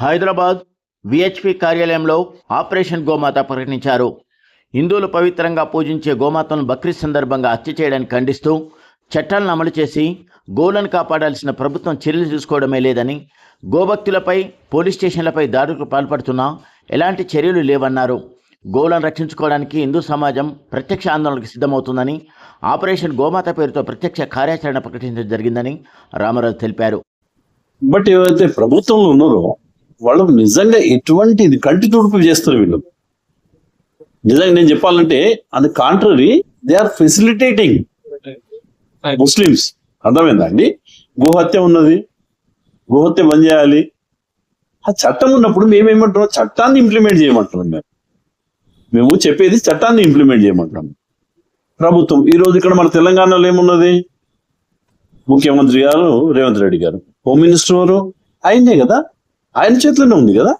Hyderabad VHP కార్యాలయంలో operation గోమాత ప్రకటించారు. హిందువులు పవిత్రంగా పూజించే గోమాతను బక్రీద్ సందర్భంగా హత్య చేయడానికి ఖండిస్తూ చట్టాలను అమలు చేసి గోలను కాపాడాల్సిన ప్రభుత్వం చర్యలు తీసుకోవడమే లేదని గోభక్తులపై పోలీస్ స్టేషన్లపై దాడులకు పాల్పడుతున్నా ఎలాంటి చర్యలు లేవన్నారు. గోలను రక్షించుకోవడానికి హిందూ సమాజం ప్రత్యక్ష ఆందోళనకు సిద్ధమవుతుందని ఆపరేషన్ గోమాత పేరుతో ప్రత్యక్ష కార్యాచరణ ప్రకటించడం జరిగిందని రామరాజు తెలిపారు. బట్ ఏవైతే ప్రభుత్వంలో ఉన్నారో వాళ్ళు నిజంగా ఎటువంటి ఇది కంటి తుడుపు చేస్తారు వీళ్ళు. నిజంగా నేను చెప్పాలంటే అది contrary they are facilitating Muslims అర్థమైందా అండి? గోహత్య ఉన్నది. గోహత్య బంద్ చేయాలి. ఆ చట్టం ఉన్నప్పుడు మేమేమంటున్నాం చట్టాన్ని ఇంప్లిమెంట్ చేయమంటున్నాం మేము. మేము చెప్పేది చట్టాన్ని ఇంప్లిమెంట్ చేయమంటున్నాం. ప్రభుత్వం ఈ రోజు ఇక్కడ మన తెలంగాణలో ఏమున్నది? ముఖ్యమంత్రి గారు రేవంత్ రెడ్డి గారు. హోమ్ మినిస్టర్ గారు ఆయనే కదా? ఆయన చేతిలోనే ఉంది కదా?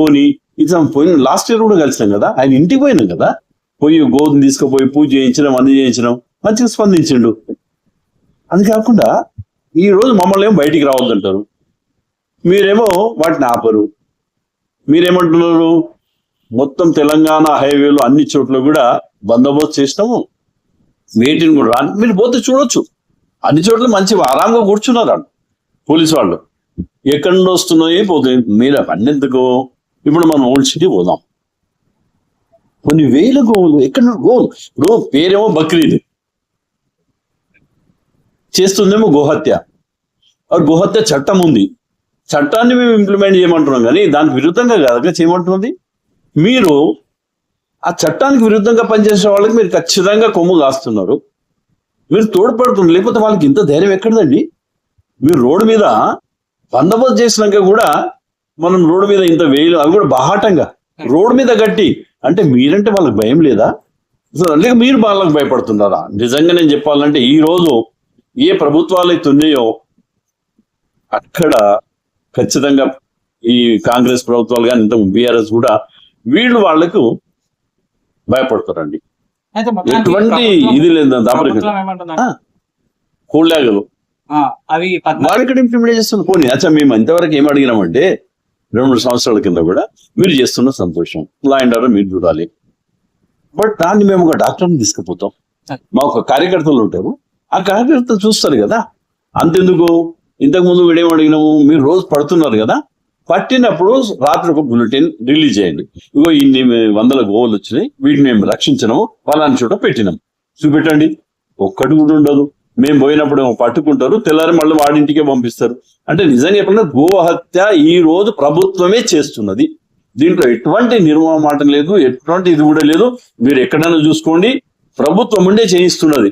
పోనీ ఇది పోయిన లాస్ట్ ఇయర్ కూడా కలిసినాం కదా? ఆయన ఇంటికి పోయినాం కదా? పోయి గోధుని తీసుకుపోయి పూజ చేయించడం అన్ని చేయించడం మంచిగా స్పందించిండు. అది కాకుండా ఈ రోజు మమ్మల్ని ఏమో బయటికి రావద్దంటారు? మీరేమో వాటిని ఆపరు. మీరేమంటున్నారు? మొత్తం తెలంగాణ హైవేలు అన్ని చోట్ల కూడా బందోబస్తు చేసినాము. వేటిని కూడా రా- మీరు పోతే చూడొచ్చు. అన్ని చోట్ల మంచి ఆరాంగా కూర్చున్నారు పోలీసు వాళ్ళు. ఎక్కడి నుండి వస్తున్నాయి పోతాయి మీరు అన్నెందుకు ఇప్పుడు మనం ఓల్డ్ సిటీ పోదాం. కొన్ని వేల గోవులు ఎక్కడ నుండి? గోవులు ఇప్పుడు పేరేమో బక్రీద్. చేస్తుందేమో గోహత్య. ఆ గోహత్య చట్టం ఉంది. చట్టాన్ని మేము ఇంప్లిమెంట్ చేయమంటున్నాం కానీ దానికి విరుద్ధంగా కాదు చేయమంటున్నది? మీరు ఆ చట్టానికి విరుద్ధంగా పనిచేసే వాళ్ళకి మీరు ఖచ్చితంగా కొమ్ము కాస్తున్నారు. మీరు తోడ్పడుతుంది లేకపోతే వాళ్ళకి ఇంత ధైర్యం ఎక్కడదండి? మీరు రోడ్డు మీద బందోబస్తు చేసినాక కూడా మనం రోడ్డు మీద ఇంత వేలు అవి కూడా బాహాటంగా. రోడ్డు మీద గట్టి అంటే మీరంటే వాళ్ళకి భయం లేదా? లేక మీరు వాళ్ళకి భయపడుతున్నారా? నిజంగా నేను చెప్పాలంటే ఈ రోజు ఏ ప్రభుత్వాలు అయితే ఉన్నాయో అక్కడ ఖచ్చితంగా ఈ కాంగ్రెస్ ప్రభుత్వాలు కానీ ఇంత బీఆర్ఎస్ కూడా వీళ్ళు వాళ్ళకు భయపడతారండి. ఎటువంటి ఇది లేదు దాపరికం ఆ, అవి ఇక్కడ ఇంప్లిమెంట్ చేస్తున్న పోనీ. అచ్చా మేము ఇంతవరకు ఏం అడిగినామంటే రెండు మూడు సంవత్సరాల కింద కూడా మీరు చేస్తున్న సంతోషం. లా అండ్ ఆర్డర్ మీరు చూడాలి. బట్ దాన్ని మేము ఒక డాక్టర్ని తీసుకుపోతాం. మా ఒక కార్యకర్తలు ఉంటారు. ఆ కార్యకర్తలు చూస్తారు కదా. అంతెందుకు? ఇంతకు ముందు వీడేం అడిగినాము? మీరు రోజు పడుతున్నారు కదా. పట్టినప్పుడు రాత్రి ఒక బులెటిన్ రిలీజ్ చేయండి. ఇగో ఇన్ని వందల గోవులు వచ్చినాయి. వీటిని మేము రక్షించినాము. వాళ్ళని చోట పెట్టినాం. చూపెట్టండి. ఒక్కటి కూడా ఉండదు. మేము పోయినప్పుడు పట్టుకుంటారు తెల్లారి మళ్ళీ వాడింటికే పంపిస్తారు. అంటే నిజంగా చెప్పిన గోహత్య ఈ రోజు ప్రభుత్వమే చేస్తున్నది. దీంట్లో ఎటువంటి నిర్మాణం లేదు ఎటువంటి ఇది కూడా లేదు. మీరు ఎక్కడైనా చూసుకోండి ప్రభుత్వం ఉండే చేయిస్తున్నది.